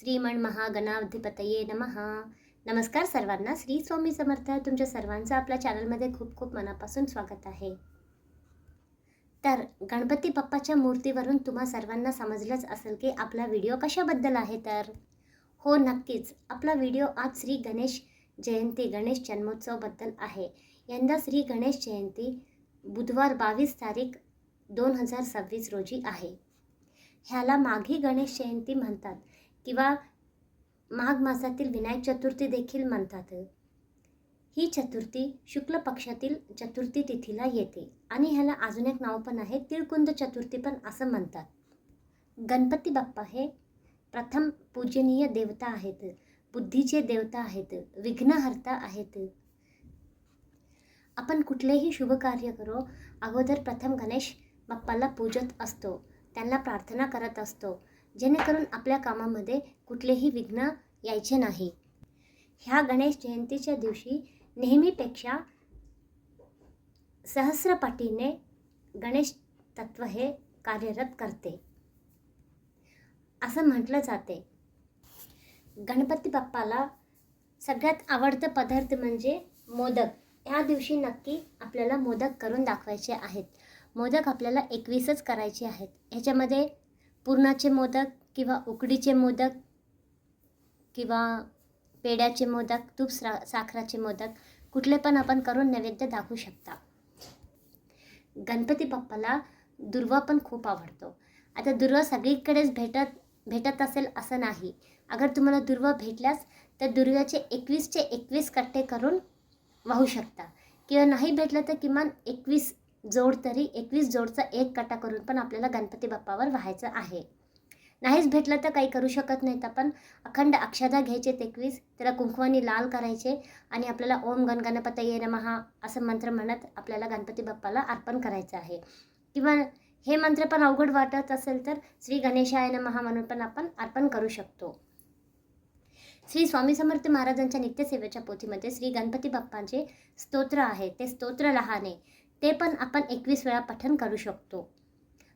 श्रीमण महागणाधिपतये नमः. नमस्कार सर्वांना. श्री स्वामी समर्थ तुमच्या सर्वांचं आपल्या चॅनलमध्ये खूप खूप मनापासून स्वागत आहे. तर गणपती बाप्पाच्या मूर्तीवरून तुम्हा सर्वांना समजलंच असेल की आपला व्हिडिओ कशाबद्दल आहे तर? हो नक्कीच. आपला व्हिडिओ आज श्री गणेश जयंती गणेश जन्मोत्सवबद्दल आहे. यंदा श्री गणेश जयंती बुधवार बावीस तारीख दोन हजार सव्वीस रोजी आहे. ह्याला माघी गणेश जयंती म्हणतात. किंवा माघ मासातील विनायक चतुर्थी देखील म्हणतात. ही चतुर्थी शुक्ल पक्षातील चतुर्थी तिथीला येते आणि ह्याला अजून एक नाव पण आहे तिळकुंद चतुर्थी पण असं म्हणतात. गणपती बाप्पा हे प्रथम पूजनीय देवता आहेत बुद्धीचे देवता आहेत विघ्नहर्ता आहेत. आपण कुठलेही शुभ कार्य करो अगोदर प्रथम गणेश बाप्पाला पूजत असतो त्यांना प्रार्थना करत असतो जेणेकरून आपल्या कामामध्ये कुठलेही विघ्न यायचे नाही. ह्या गणेश जयंतीच्या दिवशी नेहमीपेक्षा सहस्रपाटीने गणेश तत्व हे कार्यरत करते. असं म्हटलं जाते. गणपती बाप्पाला सगळ्यात आवडतं पदार्थ म्हणजे मोदक. ह्या दिवशी नक्की आपल्याला मोदक करून दाखवायचे आहेत. मोदक आपल्याला एकवीसच करायचे आहेत. ह्याच्यामध्ये पुरणाचे मोदक किंवा उकडीचे मोदक किंवा पेड्याचे मोदक तूप सा साखराचे मोदक कुठले पण आपण करून नैवेद्य दाखवू शकता. गणपती बाप्पाला दुर्वा पण खूप आवडतो. आता दुर्वा सगळीकडेच भेटत भेटत असेल असं नाही. अगर तुम्हाला दुर्वा भेटल्यास तर दुर्व्याचे एकवीसचे एकवीस कट्टे करून वाहू शकता. किंवा नाही भेटलं तर किमान एकवीस जोड तरी एकवीस जोडचा एक कटा करून पण आपल्याला गणपती बाप्पावर व्हायचं आहे. नाहीच भेटलं तर काही करू शकत नाहीत आपण. अखंड अक्षदा घ्यायचे एकवीस त्याला कुंकवानी लाल करायचे आणि आपल्याला ओम गण गणपत ये नमहा असं मंत्र म्हणत आपल्याला गणपती बाप्पाला अर्पण करायचं आहे. किंवा हे मंत्र पण अवघड वाटत असेल तर श्री गणेशाय नमहा म्हणून पण आपण अर्पण करू शकतो. श्री स्वामी समर्थ महाराजांच्या नित्यसेवेच्या पोथीमध्ये श्री गणपती बाप्पांचे स्तोत्र आहे. ते स्तोत्र लहान. आहे ते पण आपण एकवीस वेळा पठन करू शकतो.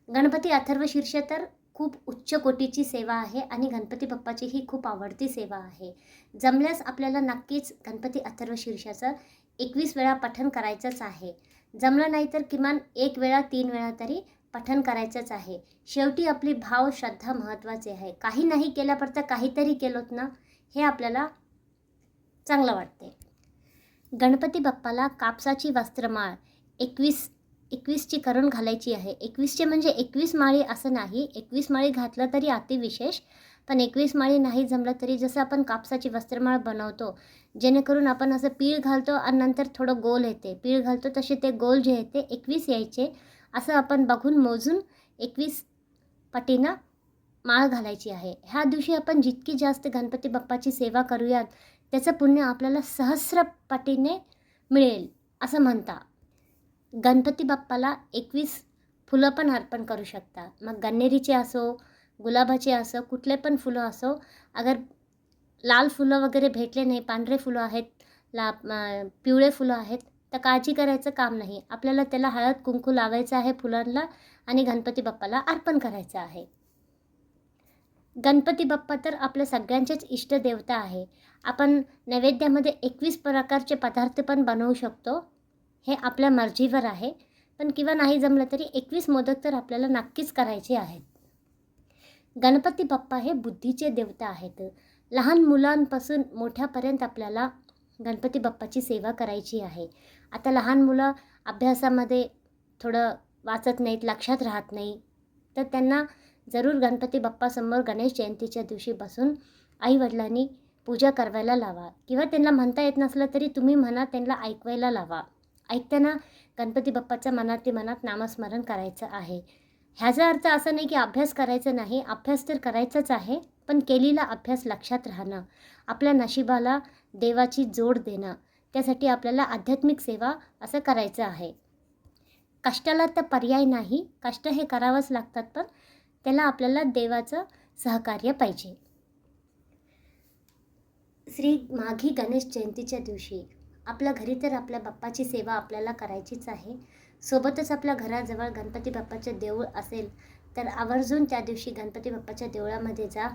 गणपती अथर्व शीर्ष तर खूप उच्च कोटीची सेवा आहे आणि गणपती बाप्पाची ही खूप आवडती सेवा आहे. जमल्यास आपल्याला नक्कीच गणपती अथर्व शीर्षाचं एकवीस वेळा पठन करायचंच आहे. जमलं नाही तर किमान एक वेळा तीन वेळा तरी पठन करायचंच आहे. शेवटी आपली भाव श्रद्धा महत्त्वाचे आहे. काही नाही केल्यापरता काहीतरी केलोत ना हे आपल्याला चांगलं वाटते गणपती बाप्पाला कापसाची वस्त्रमाळ एकवीस एकवीसची करून घालायची आहे. एकवीसचे म्हणजे एकवीस माळी असं नाही. एकवीस माळी घातलं तरी अतिविशेष पण एकवीस माळी नाही जमलं तरी जसं आपण कापसाची वस्त्रमाळ बनवतो जेणेकरून आपण असं पीळ घालतो आणि नंतर थोडं गोल येते. पीळ घालतो तसे ते गोल जे येते एकवीस यायचे. असं आपण बघून मोजून एकवीस पटीनं माळ घालायची आहे. ह्या दिवशी आपण जितकी जास्त गणपती बाप्पाची सेवा करूयात त्याचं पुण्य आपल्याला सहस्र पटीने मिळेल असं म्हणता. गणपती बाप्पाला एकवीस फुलं पण अर्पण करू शकता. मग गन्नेरीचे असो गुलाबाचे असो कुठले पण फुलं असो अगर लाल फुलं वगैरे भेटले नाही पांढरे फुलं आहेत ला पिवळे फुलं आहेत तर काळजी करायचं काम नाही. आपल्याला त्याला हळद कुंकू लावायचं आहे फुलांना आणि गणपती बाप्पाला अर्पण करायचं आहे. गणपती बाप्पा तर आपल्या सगळ्यांचेच इष्टदेवता आहे. आपण नैवेद्यामध्ये एकवीस प्रकारचे पदार्थ पण बनवू शकतो. हे आपल्या मर्जीवर आहे. पण किंवा नाही जमलं तरी एकवीस मोदक तर आपल्याला नक्कीच करायचे आहेत. गणपती बाप्पा हे बुद्धीचे देवता आहेत. लहान मुलांपासून मोठ्यापर्यंत आपल्याला गणपती बाप्पाची सेवा करायची आहे. आता लहान मुलं अभ्यासामध्ये थोडं वाचत नाहीत लक्षात राहत नाही. तर त्यांना जरूर गणपती बाप्पासमोर गणेश जयंतीच्या दिवशी बसून आईवडिलांनी पूजा करवायला लावा. किंवा त्यांना म्हणता येत नसलं तरी तुम्ही म्हणा त्यांना ऐकवायला लावा. ऐकताना गणपती बाप्पाच्या मनात ते मनात नामस्मरण करायचं आहे. ह्याचा अर्थ असा नाही की अभ्यास करायचा नाही अभ्यास तर करायचाच आहे पण केलेला अभ्यास लक्षात राहणं आपल्या नशिबाला देवाची जोड देणं त्यासाठी आपल्याला आध्यात्मिक सेवा असं करायचं आहे. कष्टाला तर पर्याय नाही कष्ट हे करावंच लागतात पण त्याला आपल्याला देवाचं सहकार्य पाहिजे. श्री माघी गणेश जयंतीच्या दिवशी आपल्या घरी तर आपल्या बाप्पाची सेवा आपल्याला करायचीच आहे. सोबतच आपल्या घराजवळ गणपती बाप्पाचे देऊळ असेल तर आवर्जून त्या दिवशी गणपती बाप्पाच्या देवळामध्ये जा.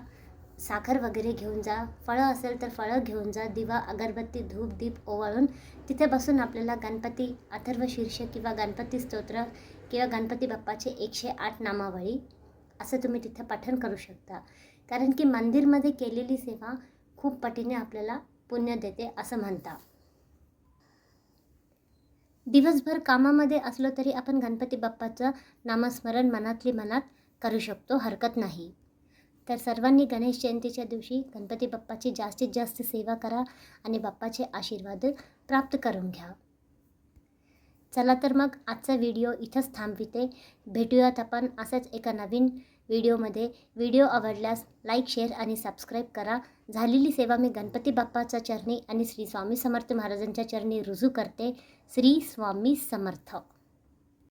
साखर वगैरे घेऊन जा. फळं असेल तर फळं घेऊन जा. दिवा अगरबत्ती धूप दीप ओवाळून तिथे बसून आपल्याला गणपती अथर्व शीर्ष किंवा गणपती स्तोत्र किंवा गणपती बाप्पाचे एकशे आठ नामावळी असं तुम्ही तिथं पठण करू शकता. कारण की मंदिरमध्ये केलेली सेवा खूप पटीने आपल्याला पुण्य देते असं म्हणता. दिवसभर कामामध्ये असलो तरी आपण गणपती बाप्पाचं नामस्मरण मनातली मनात करू शकतो हरकत नाही. तर सर्वांनी गणेश जयंतीच्या दिवशी गणपती बाप्पाची जास्तीत जास्त सेवा करा आणि बाप्पाचे आशीर्वाद प्राप्त करून घ्या. चला तर मग आजचा व्हिडिओ इथंच थांबविते. भेटूयात आपण असंच एका नवीन व्हिडिओमध्ये. व्हिडिओ आवडल्यास लाईक शेअर आणि सबस्क्राईब करा. झालेली सेवा मी गणपती बाप्पाच्या चरणी आणि श्री स्वामी समर्थ महाराजांच्या चरणी रुजू करते. श्री स्वामी समर्थ.